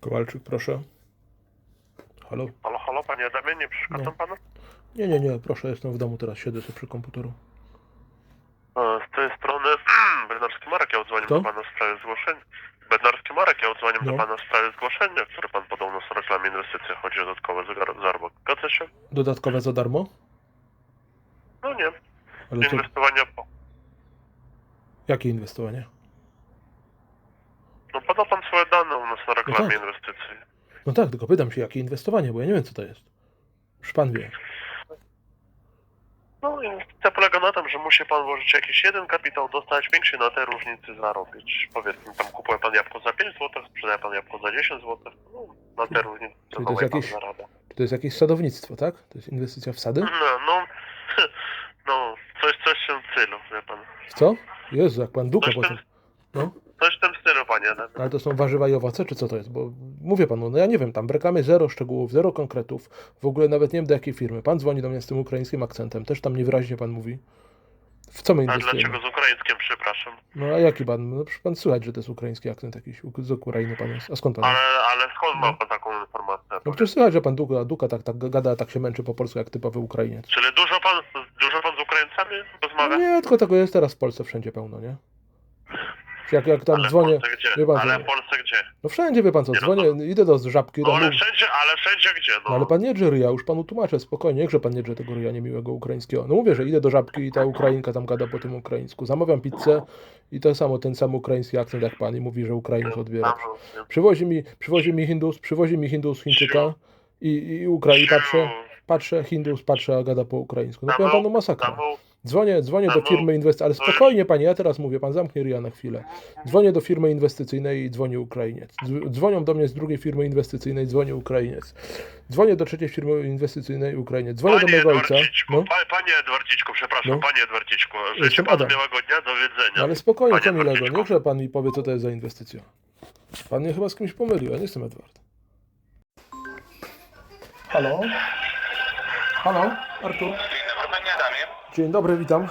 Kowalczyk, proszę. Halo? Halo, halo, panie Adamie, nie przeszkadzam No. panu? Nie, nie, nie, proszę, jestem w domu teraz, siedzę sobie przy komputeru. E, Z tej strony Bednarski Marek, ja odzwaniam Kto? do pana w sprawie zgłoszenia. Bednarski Marek, ja odzwaniam No. do pana w sprawie zgłoszenia, które pan podał na reklamie inwestycji. Chodzi o dodatkowe zagar- zarobek. Zgadza się? Dodatkowe za darmo? No nie. Ale to Inwestowania po... jakie inwestowanie? No podał pan swoje dane u nas na reklamie tak. inwestycji. No tak, tylko pytam się, jakie inwestowanie, bo ja nie wiem, co to jest. Już pan wie. No inwestycja polega na tym, że musi pan włożyć jakiś jeden kapitał, dostać większy na tej różnicy zarobić. Powiedzmy, tam kupuje pan jabłko za 5 zł, sprzedaje pan jabłko za 10 zł. No, na tej różnicy Czyli to jest jakieś- zarabia. Czy to jest jakieś sadownictwo, tak? To jest inwestycja w sady? No, no, no, coś, coś w tym stylu, wie pan. W co? Jezu, jak pan duka Coś w potem. tym, No, coś w tym ale to są warzywa i owoce, czy co to jest? Bo mówię panu, no ja nie wiem, tam w reklamie zero szczegółów, zero konkretów. W ogóle nawet nie wiem do jakiej firmy. Pan dzwoni do mnie z tym ukraińskim akcentem, też tam niewyraźnie pan mówi. W co my A inwestujemy? dlaczego z ukraińskim, przepraszam? No a jaki pan? No pan słychać, że to jest ukraiński akcent jakiś, z Ukrainy pan jest. A skąd pan Ale, jest? ale skąd ma pan taką informację? No przecież słychać, że pan Duka, Duka tak, tak gada, tak się męczy po polsku jak typowy Ukrainiec. Czyli dużo pan, dużo pan z Ukraińcami No rozmawia? nie, tylko tego jest teraz w Polsce wszędzie pełno, nie? Jak, jak tam ale dzwonię, w Polsce gdzie? wie pan, ale w Polsce gdzie? no wszędzie wie pan co, Nie, no dzwonię, idę do żabki, No tam ale mówię, wszędzie, ale wszędzie gdzie, no. no ale pan nie drze ryja, już panu tłumaczę, spokojnie, niechże pan nie drze tego ryja niemiłego ukraińskiego. No mówię, że idę do żabki i ta Ukrainka tam gada po tym ukraińsku. Zamawiam pizzę i to samo, ten sam ukraiński akcent jak pan i mówi, że Ukraińc odbiera. Tam, no, Przywozi mi, przywozi mi Hindus, przywozi mi Hindus Chińczyka i, i Ukrai patrzę, patrzę, Hindus patrzę, a gada po ukraińsku. No powiem panu masakra. Dzwonię, dzwonię do firmy inwestycyjnej, ale spokojnie panie, ja teraz mówię, pan zamknie ryja na chwilę. Dzwonię do firmy inwestycyjnej i dzwoni Ukrainiec. Dzw- Dzwonią do mnie z drugiej firmy inwestycyjnej, dzwoni Ukrainiec. Dzwonię do trzeciej firmy inwestycyjnej, Ukrainiec. Dzwonię do Panie mojego ojca. No, pa, panie Edwardziczku, przepraszam, No. panie Edwardziczku, życzę panu Adam. miłego dnia, do widzenia. no ale spokojnie, Panie co milego, Edwardziczku. niechże pan mi powie, co to jest za inwestycja. Pan mnie chyba z kimś pomylił, ja nie jestem Edward. Halo? Halo? Artur? Dzień dobry, witam.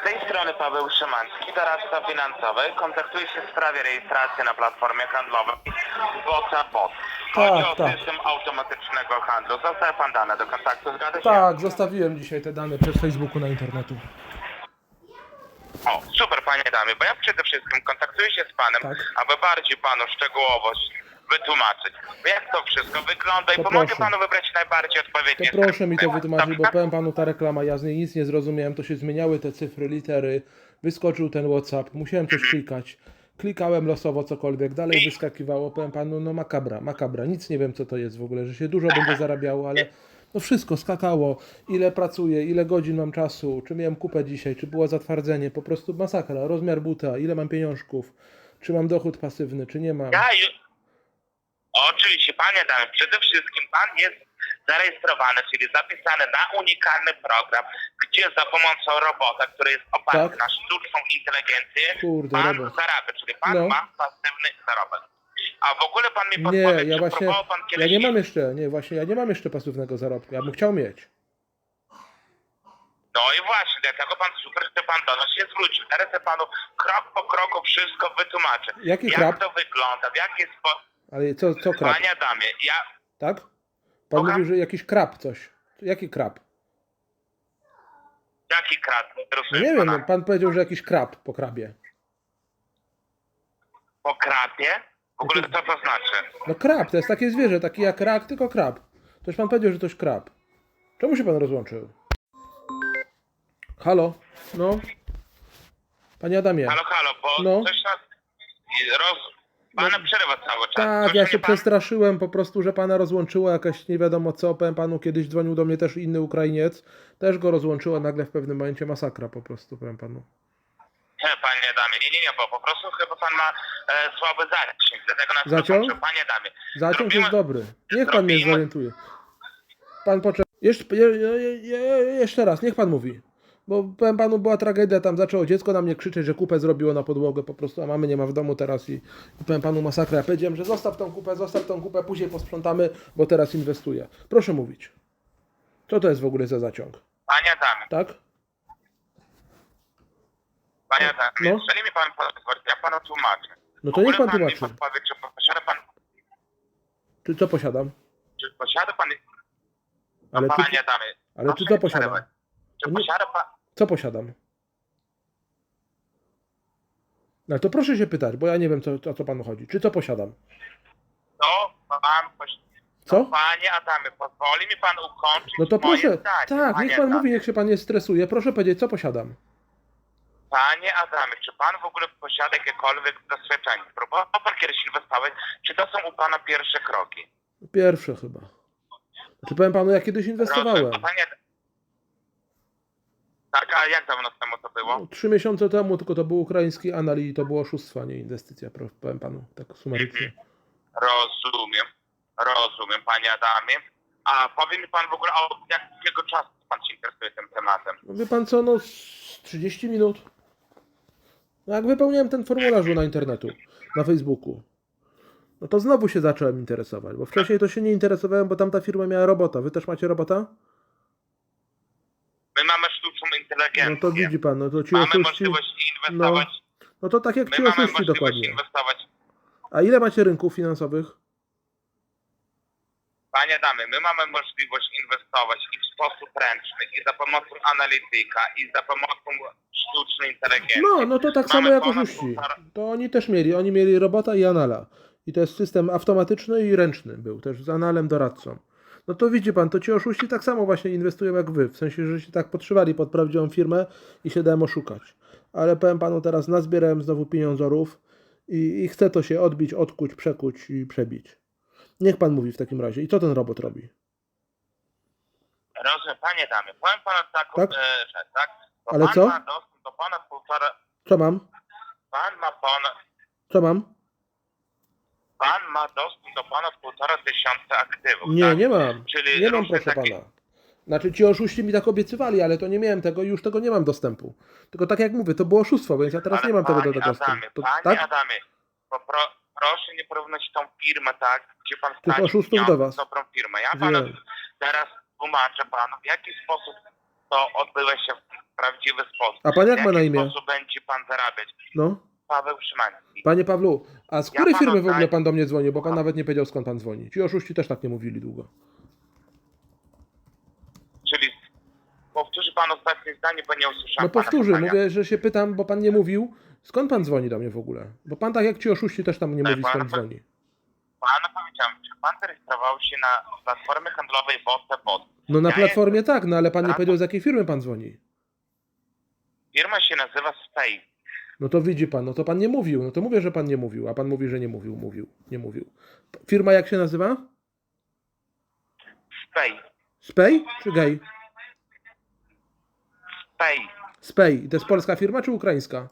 Z tej strony Paweł Szymański, doradca finansowy. Kontaktuję się w sprawie rejestracji na platformie handlowej Bota Bot. Chodzi Tak, o tak. system automatycznego handlu. Zostały pan dane do kontaktu, zgadza się? Tak, zostawiłem dzisiaj te dane przez Facebooku na internetu. O, super panie Adamie, bo ja przede wszystkim kontaktuję się z panem, Tak. aby bardziej panu szczegółowość wytłumaczyć, jak to wszystko wygląda i To pomogę proszę. panu wybrać najbardziej To odpowiednie proszę mi to wytłumaczyć, bo Dobrze? powiem panu ta reklama, ja z niej nic nie zrozumiałem, to się zmieniały te cyfry, litery, wyskoczył ten WhatsApp, musiałem coś klikać. Klikałem losowo cokolwiek, dalej wyskakiwało, powiem panu, no makabra, makabra, nic nie wiem co to jest w ogóle, że się dużo będzie zarabiało, ale no wszystko skakało, ile pracuję, ile godzin mam czasu, czy miałem kupę dzisiaj, czy było zatwardzenie, po prostu masakra, rozmiar buta, ile mam pieniążków, czy mam dochód pasywny, czy nie mam. Ja ju... Oczywiście, panie Adamie, przede wszystkim pan jest zarejestrowany, czyli zapisany na unikalny program, gdzie za pomocą robota, który jest oparty Tak. na sztuczną inteligencję, Kurde, pan robot. zarabia, czyli pan No. ma pasywny zarobek. A w ogóle pan mi Nie, podpowie, ja czy właśnie, próbował pan ja kiedyś... nie mam jeszcze, nie, właśnie, ja nie mam jeszcze pasywnego zarobku, ja bym chciał mieć. No i właśnie, dlatego pan super, że pan do nas się zwrócił. Teraz ja panu krok po kroku wszystko wytłumaczę. Jaki jak to wygląda, w jaki sposób... Ale co, co krab, Panie Adamie, ja... tak? Pan Słucham? mówił, że jakiś krab coś. Jaki krab? Jaki krab? Interesuje nie wiem, pana? no, pan powiedział, że jakiś krab po krabie. Po krapie? W ogóle co to znaczy? No krab, to jest takie zwierzę, taki jak rak, tylko krab. Toś pan powiedział, że toś krab. Czemu się pan rozłączył? Halo? No? Panie Adamie. Halo, halo, bo No. coś nas roz... Pana przerywa cały czas. Tak, Słyszy ja mnie się pan? przestraszyłem po prostu, że pana rozłączyło jakaś nie wiadomo co. Powiem panu, kiedyś dzwonił do mnie też inny Ukrainiec. Też go rozłączyło nagle w pewnym momencie masakra po prostu, powiem panu. Nie, panie Damie, nie, nie, nie, bo po prostu chyba pan ma e, słaby zasięg, dlatego nas Zaciął? rozłączył. Panie Damie, Zaciąg Zrobimy- jest dobry. Niech pan mnie zrobimy- zorientuje. Pan poczeka. Jeszcze, je, je, je, jeszcze raz, niech pan mówi. Bo powiem panu, była tragedia, tam zaczęło dziecko na mnie krzyczeć, że kupę zrobiło na podłogę po prostu, a mamy nie ma w domu teraz i, i powiem panu masakra. Ja powiedziałem, że zostaw tą kupę, zostaw tą kupę, później posprzątamy, bo teraz inwestuję. Proszę mówić. Co to jest w ogóle za zaciąg? panie Damie, Tak? panie Damie, No. jeżeli mi pan pozwoli, ja panu tłumaczę. No W to niech ogóle pan mi tłumaczy. podpowie, czy posiada pan, Czy co posiadam? czy posiada pan, Ale no, ty, panie Adamie, ale ty proszę co nie posiadam? przerywać. Czy Nie- posiada pan, Co posiadam? No to proszę się pytać, bo ja nie wiem, co, o co panu chodzi. Czy co posiadam? to pan, poś- Co? panie Adamie, pozwoli mi pan ukończyć No to moje proszę, zdanie, tak, panie niech pan Adamie. mówi, niech się pan nie stresuje. Proszę powiedzieć, co posiadam. Panie Adamie, czy pan w ogóle posiada jakiekolwiek doświadczenie? Próbował pan kiedyś inwestować? Czy to są u pana pierwsze kroki? Pierwsze chyba. Znaczy powiem panu, ja kiedyś inwestowałem. Proszę, panie... Tak, a jak dawno temu to było? No, Trzy miesiące temu, tylko to był ukraiński anal i to było oszustwo, a nie inwestycja, powiem panu, tak sumarycznie. Rozumiem, rozumiem, panie Adamie. A powie mi pan w ogóle, od jakiego czasu pan się interesuje tym tematem? No wie pan co, no z 30 minut. No jak wypełniałem ten formularz na internetu, na Facebooku, no to znowu się zacząłem interesować, bo wcześniej to się nie interesowałem, bo tamta firma miała robota. Wy też macie robota? My mamy sztuczną inteligencję. No to widzi pan, no to ci Mamy oszuści, możliwość inwestować. no to tak jak ci oszuści dokładnie. inwestować. A ile macie rynków finansowych? Panie damy, my mamy możliwość inwestować i w sposób ręczny, i za pomocą analityka, i za pomocą sztucznej inteligencji. No, no to tak Mamy samo jak oszuści. półtora- To oni też mieli, oni mieli robota i anala. I to jest system automatyczny i ręczny był, też z analem doradcą. No to widzi pan, to ci oszuści tak samo właśnie inwestują jak wy, w sensie, że się tak podszywali pod prawdziwą firmę i się dałem oszukać. Ale powiem panu teraz, nazbierałem znowu pieniądzorów i, i chcę to się odbić, odkuć, przekuć i przebić. Niech pan mówi w takim razie. I co ten robot robi? Rozumiem, panie damie, powiem panu taką Tak? e, rzecz, tak? Bo Ale pan co? ma dostęp do ponad półtora, Co mam? pan ma ponad, Co mam? Pan ma dostęp do ponad półtora tysiąca aktywów, Nie, tak? nie mam. Czyli Nie mam, proszę takie- pana. Znaczy ci oszuści mi tak obiecywali, ale to nie miałem tego i już tego nie mam dostępu. Tylko tak jak mówię, to było oszustwo, więc ja teraz Ale nie mam tego do tego dostępu. To, panie tak? Adamie, popro, proszę nie porównać tą firmę, tak? Gdzie pan Tych oszustów do was. dobrą firmę. Ja panu Wiem. teraz tłumaczę panu, w jaki sposób to odbywa się w prawdziwy sposób. A pan jak w ma na imię? sposób będzie pan zarabiać? No. Paweł Szymański. Panie Pawlu, a z Ja której firmy w ogóle pan do mnie dzwoni? Bo pan nawet nie powiedział skąd pan dzwoni. Ci oszuści też tak nie mówili długo. Czyli powtórzy pan ostatnie zdanie, bo nie usłyszałem No pana pytania. mówię, że się pytam, bo pan nie mówił, skąd pan dzwoni do mnie w ogóle? Bo pan tak jak ci oszuści też tam nie Ale mówi pan- skąd dzwoni. Panu powiedziałem, czy pan zarejestrował się na platformie handlowej WOTE-BOT? No na Ja platformie tak, no ale pan nie Tak. powiedział z jakiej firmy pan dzwoni. Firma się nazywa Stay. No to widzi pan, no to pan nie mówił, no to mówię, że pan nie mówił, a pan mówi, że nie mówił, mówił, nie mówił. Firma jak się nazywa? Stay. Spej czy gej? Spej. I to jest polska firma czy ukraińska?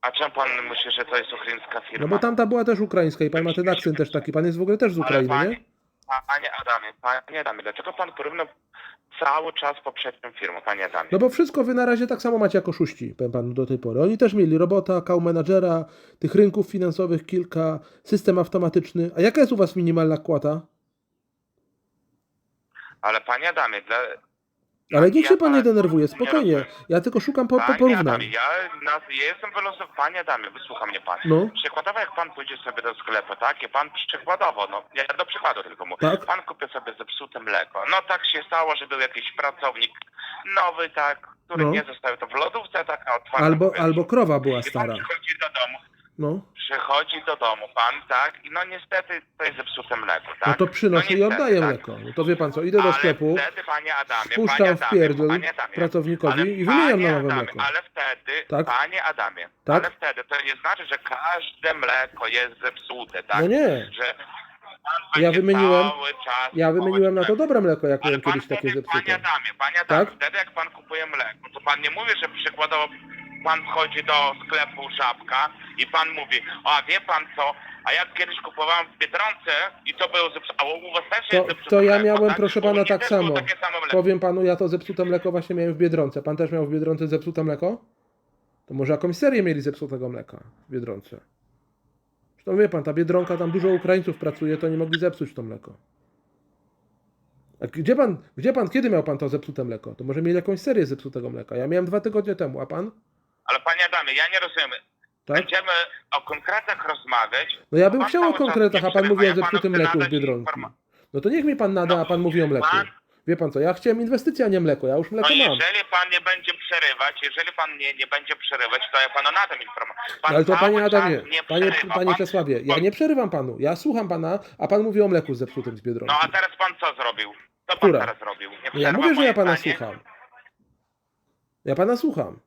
A czemu pan myśli, że to jest ukraińska firma? No bo tamta była też ukraińska i pan ma ten akcent też taki. Pan jest w ogóle też z Ale Ukrainy, panie, nie? Panie Adamie, panie Adamie, dlaczego pan porównał cały czas poprzednią firmą, panie Adamie? No bo wszystko wy na razie tak samo macie jako oszuści, powiem panu do tej pory. Oni też mieli robota, call managera, tych rynków finansowych kilka, system automatyczny. A jaka jest u was minimalna kłota? Ale panie Adamie, dla... Ale niech się pan nie pana denerwuje, nie spokojnie. Ja tylko szukam po, po Panie porównań. Adamie, ja, ja jestem panie Adamie, wysłucha mnie pan. No, Przykładowo jak pan pójdzie sobie do sklepu, tak? I pan przykładowo, no ja do przykładu tylko mówię. Tak. Pan kupi sobie zepsute mleko. No tak się stało, że był jakiś pracownik nowy, tak, który No. nie został to w lodówce, tak, a albo, albo krowa była I pan stara. przychodzi do domu, No, przychodzi do domu pan, tak, i no niestety to jest zepsute mleko, tak. no to przynoszę i niestety, oddaję tak. mleko. No to wie pan co, idę do Ale sklepu, wtedy, panie Adamie, spuszczam panie w Adamie, pierdol panie Adamie, pracownikowi ale i wymieniam panie na nowe Adamie, mleko. Ale wtedy, Tak? panie Adamie, Tak? ale wtedy to nie znaczy, że każde mleko jest zepsute, tak? No nie, Że pan Ja będzie wymieniłem- cały czas ja wymieniłem na to dobre mleko, jak Ale miałem pan kiedyś takie wtedy, panie zepsute. Adamie, panie Adamie, Tak? wtedy jak pan kupuje mleko, to pan nie mówi, że przykładowo pan wchodzi do sklepu Żabka i pan mówi, a wie pan co, a ja kiedyś kupowałem w Biedronce i to było zepsute, a u was też To, jest zepsute to ja mleko, miałem, tak? proszę u pana, tak też było samo. Takie samo mleko. Powiem panu, ja to zepsute mleko właśnie miałem w Biedronce. Pan też miał w Biedronce zepsute mleko? To może jakąś serię mieli zepsutego mleka w Biedronce. Zresztą wie pan, ta Biedronka, tam dużo Ukraińców pracuje, to nie mogli zepsuć to mleko. A gdzie pan, gdzie pan, kiedy miał pan to zepsute mleko? To może mieli jakąś serię zepsutego mleka. Ja miałem dwa tygodnie temu, a pan? Ale panie Adamie, ja nie rozumiem. Tak? będziemy o konkretach rozmawiać. No ja bym chciał o konkretach, a pan mówi o Ja zepsutym mleku z Biedronki. No to niech mi pan nada, a pan mówi o mleku. pan- Wie pan co, ja chciałem inwestycje, a nie mleko, ja już No mleko mam. jeżeli pan nie będzie przerywać, jeżeli pan nie, nie będzie przerywać, to ja panu nadam informację. Pan No ale to cały panie czas Adamie, nie panie, przerywa. panie Pan- Czesławie, ja nie przerywam panu, ja słucham pana, a pan mówi o mleku zepsutym z Biedronki. No a teraz pan co zrobił? Co pan Która? teraz zrobił? Nie Ja przerwał mówię, że moje ja pana zdanie? słucham. Ja pana słucham.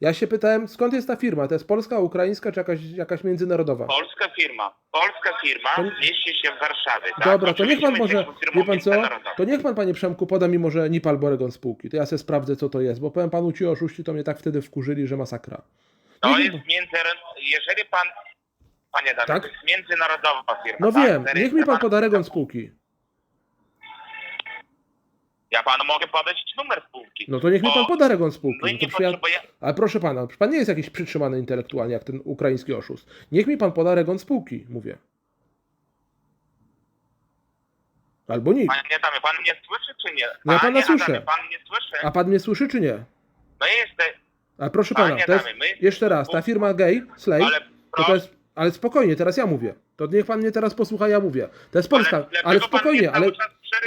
Ja się pytałem, skąd jest ta firma? To jest polska, ukraińska czy jakaś, jakaś międzynarodowa? Polska firma. Polska firma To- mieści się w Warszawie. Tak? Dobra, to niech Oczywiście pan my może, jesteśmy firmą wie pan co? międzynarodową. To niech pan panie Przemku poda mi może NIP albo Oregon spółki. To ja sobie sprawdzę co to jest, bo powiem panu ci oszuści, to mnie tak wtedy wkurzyli, że masakra. To Niech mi jest pan- między... Jeżeli pan... Panie Damian, Tak? to jest międzynarodowa firma. No tak? wiem, niech mi pan Zarejestrowana- poda Oregon spółki. Ja panu mogę podać numer spółki. No to niech mi Bo pan poda Oregon spółki. No nie to przyja... potrzebujemy... Ale proszę pana, pan nie jest jakiś przytrzymany intelektualnie jak ten ukraiński oszust. Niech mi pan poda Oregon spółki, mówię. Albo nikt. Panie Damian, pan mnie słyszy czy nie? No ja pana słyszę. Adamie, pan mnie słyszy? A pan mnie słyszy czy nie? No jest... A proszę pana, jest, jeszcze raz, ta firma gay, Slay, Ale to, to jest, ale spokojnie, teraz ja mówię. To niech pan mnie teraz posłucha, ja mówię. To jest Polska, ale pan spokojnie, ale,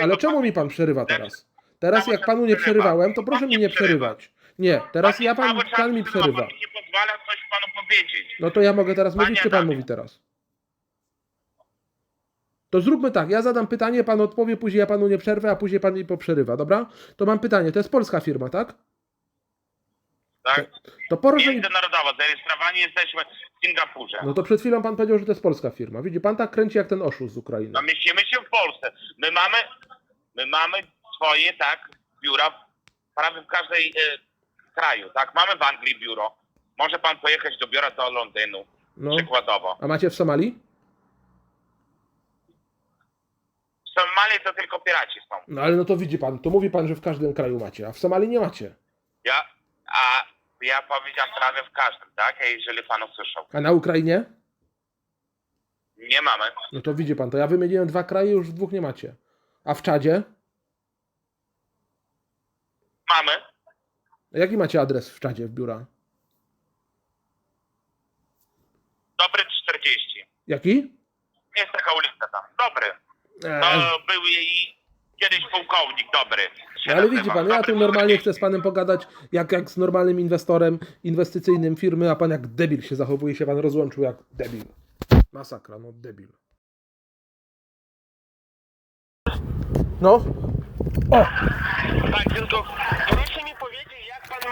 ale czemu mi pan przerywa teraz? Teraz jak panu nie przerywa. przerywałem, to proszę mi nie nie przerywa. przerywać. Nie, teraz ja pan, pan mi przerywa, nie pozwala coś panu powiedzieć. No to ja mogę teraz mówić, czy pan mówi teraz? To zróbmy tak, ja zadam pytanie, pan odpowie, później ja panu nie przerwę, a później pan mi poprzerywa, dobra? To mam pytanie, to jest polska firma, tak? Tak? To proszę mi... Międzynarodowo, zarejestrowani jesteśmy w Singapurze. No to przed chwilą pan powiedział, że to jest polska firma. Widzi, pan tak kręci jak ten oszust z Ukrainy. No mieścimy się w Polsce. My mamy, my mamy swoje, tak, biura prawie w każdej e, kraju, tak? Mamy w Anglii biuro. Może pan pojechać do biura do Londynu, No. przykładowo. A macie w Somalii? W Somalii to tylko piraci są. No ale no to widzi pan, to mówi pan, że w każdym kraju macie, a w Somalii nie macie. Ja, a ja powiedziałem prawie w każdym, tak? Jeżeli pan usłyszał. A na Ukrainie? Nie mamy. No to widzi pan, to ja wymieniłem dwa kraje, już w dwóch nie macie. A w Czadzie? Mamy. Jaki macie adres w Czadzie, w biura? Dobry 40. Jaki? Jest taka ulica tam. Dobry. Eee, To był jej kiedyś pułkownik dobry. się ale widzi nazywał. pan, ja Dobry tu normalnie 40. chcę z panem pogadać, jak, jak z normalnym inwestorem inwestycyjnym firmy, a pan jak debil się zachowuje, się pan rozłączył jak debil. Masakra, no debil. No. O, Tak, tylko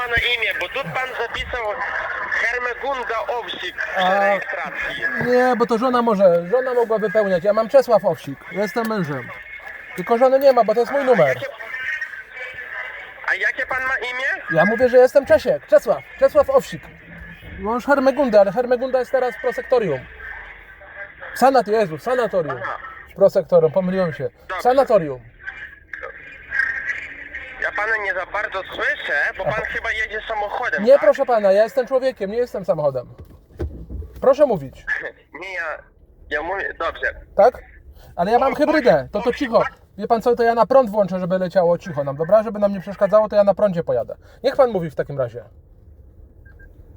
jak pan ma na imię, bo tu pan zapisał Hermegunda Owsik w A- rejestracji. Nie, bo to żona może, żona mogła wypełniać. Ja mam Czesław Owsik, jestem mężem. Tylko żony nie ma, bo to jest mój numer. Jakie... A jakie pan ma imię? Ja mówię, że jestem Czesiek, Czesław, Czesław Owsik. Mąż Hermegunda, ale Hermegunda jest teraz w prosektorium. Sanat, Jezu, sanatorium. Aha. Prosektorium, pomyliłem się. Sanatorium. Pana nie za bardzo słyszę, bo pan chyba jedzie samochodem, Nie, tak? proszę pana, ja jestem człowiekiem, nie jestem samochodem. Proszę mówić, Nie, ja... Ja mówię... Dobrze. tak? Ale ja mam hybrydę, to to cicho. Wie pan co, to ja na prąd włączę, żeby leciało cicho nam, dobra? Żeby nam nie przeszkadzało, to ja na prądzie pojadę. Niech pan mówi w takim razie.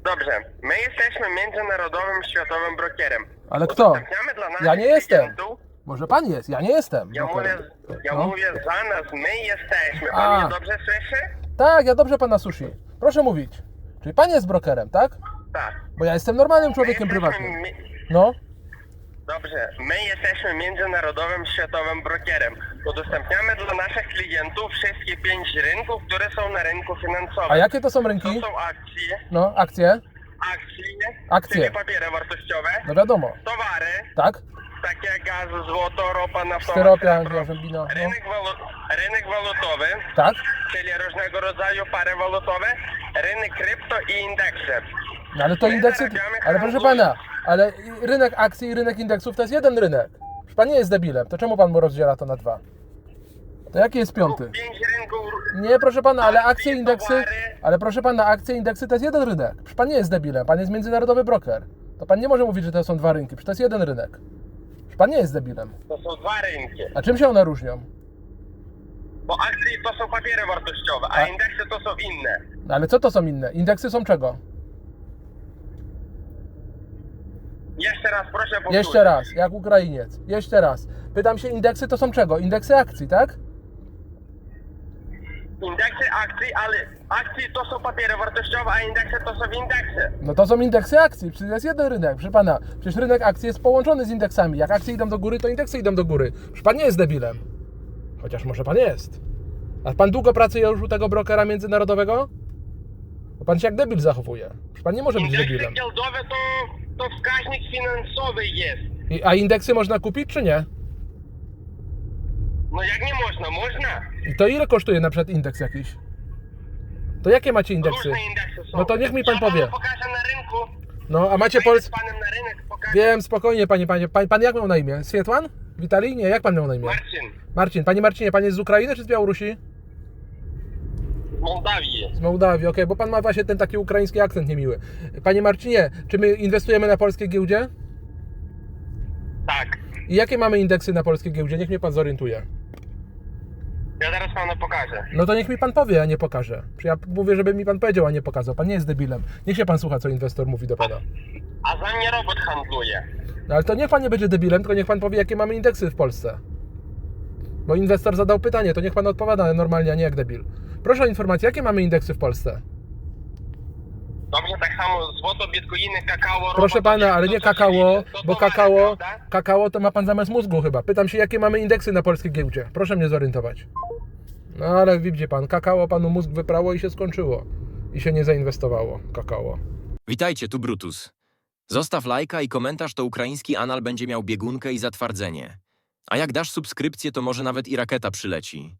Dobrze. My jesteśmy międzynarodowym światowym brokerem. Ale kto? Udostępniamy dla naszych Ja nie jestem. klientów- Może pan jest, ja nie jestem. Ja mówię, ja No. mówię za nas, my jesteśmy. A. Pan mnie dobrze słyszy? Tak, ja dobrze pana sushi. Proszę mówić. Czyli pan jest brokerem, tak? Tak. Bo ja jestem normalnym My człowiekiem jesteśmy prywatnym. No, Dobrze, my jesteśmy międzynarodowym światowym brokerem. Udostępniamy dla naszych klientów wszystkie pięć rynków, które są na rynku finansowym. a jakie to są To rynki? są akcje, No, akcje? akcje, Akcje. czyli papiery wartościowe, No wiadomo, towary, tak? Takie jak gaz, złoto, ropa naftowa, Styropian, srebro, jarzębina, no. rynek, walu- rynek walutowy, Tak? czyli różnego rodzaju pary walutowe, rynek krypto i indeksy. No ale to My indeksy... zarabiamy Ale proszę pana, ale i rynek akcji i rynek indeksów to jest jeden rynek. Przecież pan nie jest debilem, to czemu pan mu rozdziela to na dwa? To jaki jest piąty? Pięć rynków Nie, proszę pana, ale akcje, indeksy... Ale proszę pana, akcje, indeksy to jest jeden rynek. Przecież pan nie jest debilem, pan jest międzynarodowy broker. To pan nie może mówić, że to są dwa rynki, przecież to jest jeden rynek. Pan nie jest debilem. to są dwa rynki. A czym się one różnią? Bo akcje to są papiery wartościowe, a A- indeksy to są inne. No ale co to są inne? Indeksy są czego? Jeszcze raz proszę powtórzyć. Jeszcze raz, jak Ukrainiec. Jeszcze raz. Pytam się, indeksy to są czego? Indeksy akcji, tak? Indeksy akcji, ale akcje to są papiery wartościowe, a indeksy to są indeksy. No to są indeksy akcji, przecież jest jeden rynek, proszę pana. Przecież rynek akcji jest połączony z indeksami. Jak akcje idą do góry, to indeksy idą do góry. Przecież pan nie jest debilem. Chociaż może pan jest. A pan długo pracuje już u tego brokera międzynarodowego? Bo pan się jak debil zachowuje. Przecież pan nie może być Indeksy debilem. giełdowe to, to wskaźnik finansowy jest. I, a indeksy można kupić, czy nie? No jak nie można? Można. I to ile kosztuje na przykład indeks jakiś? To jakie macie indeksy? Różne indeksy są. No to niech mi pan ja powie. panu pokażę na rynku. No, a macie Pols... z panem na rynek, pokażę. Wiem, spokojnie, panie, panie. Pan, pan jak miał na imię? Swietłan? Witalij? Nie, jak pan miał na imię? Marcin, Marcin. Panie Marcinie, pan jest z Ukrainy czy z Białorusi? z Mołdawii. Z Mołdawii, okej, bo pan ma właśnie ten taki ukraiński akcent niemiły. Panie Marcinie, czy my inwestujemy na polskiej giełdzie? Tak. I jakie mamy indeksy na polskiej giełdzie? Niech mnie pan zorientuje. Ja teraz panu pokażę. No to niech mi pan powie, a nie pokaże. Ja mówię, żeby mi pan powiedział, a nie pokazał. Pan nie jest debilem. Niech się pan słucha, co inwestor mówi do pana. A za mnie robot handluje. No ale to niech pan nie będzie debilem, tylko niech pan powie, jakie mamy indeksy w Polsce. Bo inwestor zadał pytanie, to niech pan odpowiada normalnie, a nie jak debil. Proszę o informację, jakie mamy indeksy w Polsce? Dobrze, tak samo złoto, bitcoiny, kakao, Proszę robot, pana, ale to nie co kakao, to bo kakao, prawda? kakao to ma pan zamiast mózgu chyba. Pytam się, jakie mamy indeksy na polskiej giełdzie. Proszę mnie zorientować. No ale widzi pan, kakao panu mózg wyprało i się skończyło. I się nie zainwestowało, kakao. Witajcie, tu Brutus. Zostaw lajka i komentarz, to ukraiński anal będzie miał biegunkę i zatwardzenie. A jak dasz subskrypcję, to może nawet i rakieta przyleci.